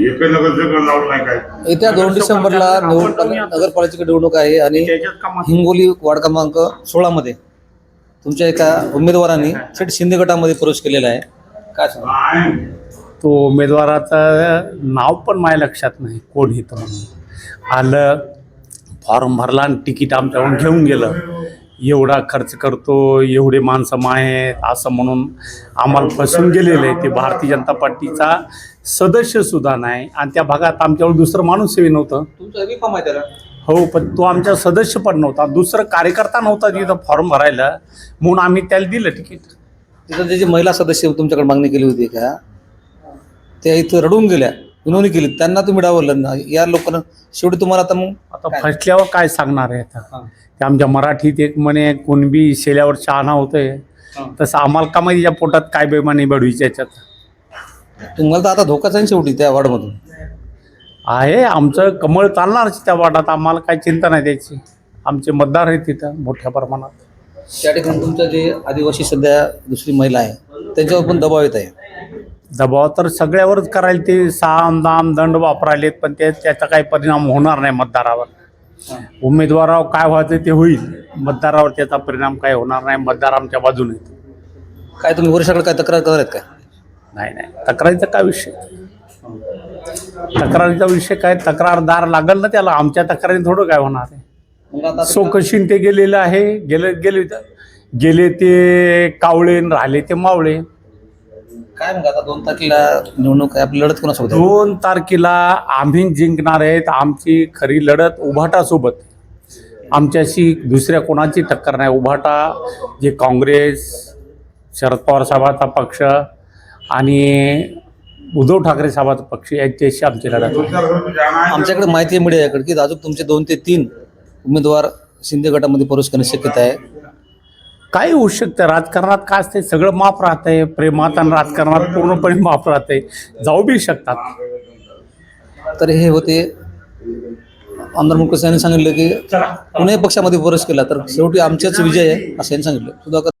एकही नगरसेवक नाव नाही काय. येत्या दोन डिसेंबरला निवडणूक नगरपालिकेची निवडणूक आहे आणि हिंगोली वार्ड क्रमांक सोळामध्ये तुमच्या एका उमेदवारांनी थेट शिंदे गटामध्ये प्रवेश केलेला आहे. काय सांगा तो उमेदवाराचं नाव पण माझ्या लक्षात नाही. कोण येतं म्हणून? आलं फॉर्म भरला आणि तिकीट आमच्याकडून घेऊन गेलं. एवढा खर्च करतो एवढे माणसं माय असं म्हणून आम्हाला फसून गेलेलं आहे ते भारतीय जनता पार्टीचा सदस्यसुद्धा नाही. आणि त्या भागात आमच्यावर दुसरं नव्हतं. फॉर्म आहे त्याला हो पण तो आमचा सदस्य पण नव्हता. दुसरं कार्यकर्ता नव्हता तिथं फॉर्म भरायला. म्हणून आम्ही त्याला दिलं तिकीट तिथं जे जे महिला सदस्य तुमच्याकडे मागणी केली होती का? त्या इथं रडून गेल्या. विनवणी केली. त्यांना तुम्ही डावललं ना या लोकांना शेवटी तुम्हाला आता मग आता काय? फसल्यावर काय सांगणार आहे आता. ते आमच्या मराठीत एक म्हणे कुणबी शेल्यावर शहाणा होतंय. तसं आम्हाला का माहिती या पोटात काय बेमानी बडवीच्या याच्यात? तुम्हाला तर आता धोकाच आहे शेवटी त्या वार्डमधून? आहे आमचं कमळ चालणारच त्या वाटात आम्हाला काही चिंता नाही त्याची. आमचे मतदार आहेत तिथं मोठ्या प्रमाणात. त्या ठिकाणी तुमच्या जे आदिवासी सध्या दुसरी महिला आहे त्यांच्यावर पण दबाव येत आहे. दबाव तर सगळ्यावरच करायला ते साम दाम दंड वापरायलेत पण ते त्याचा काही परिणाम होणार नाही मतदारावर. उमेदवारावर काय व्हायचं ते होईल. मतदारावर त्याचा परिणाम काही होणार नाही मतदार आमच्या बाजूने. काय तुम्ही वर्षाकडे काय तक्रार करत काय नाही नाही. तक्रारीचा काय विषय? तक्रारीचा विषय काय? तक्रारदार लागल ना त्याला. आमच्या तक्रारी थोडं काय होणार आहे? सोकशीन ते गेलेलं आहे. गेले गेले गेले ते कावळे राहिले ते मावळे. काय मग आता दोन तारखेला निवडणूक आहे आपली लढत कोणासोबत आहे? दोन तारखेला आम्ही जिंकणार आहेत आमची खरी लढत उभाटासोबत आमच्याशी दुसऱ्या कोणाची टक्कर नाही उभाटा जे काँग्रेस शरद पवार साहेबाचा पक्ष आणि उद्धव ठाकरे साहेबाचा पक्ष यांच्याशी आमची लढत आहे. आमच्याकडे माहिती आहे मीडियाकडे की अजून तुमचे दोन ते तीन उमेदवार शिंदे गटामध्ये प्रवेश करण्याची शक्यता आहे. काही होऊ शकतं. राजकारणात काय असते सगळं माफ राहतंय. प्रेमात आणि राजकारणात पूर्णपणे माफ राहतंय. जाऊ बी शकतात. तर हे होते. आमदार मुकेश यांनी सांगितलं की कोणत्याही पक्षामध्ये प्रवेश केला तर शेवटी आमच्याच विजय आहे असं यांनी सांगितलं. सुधाकर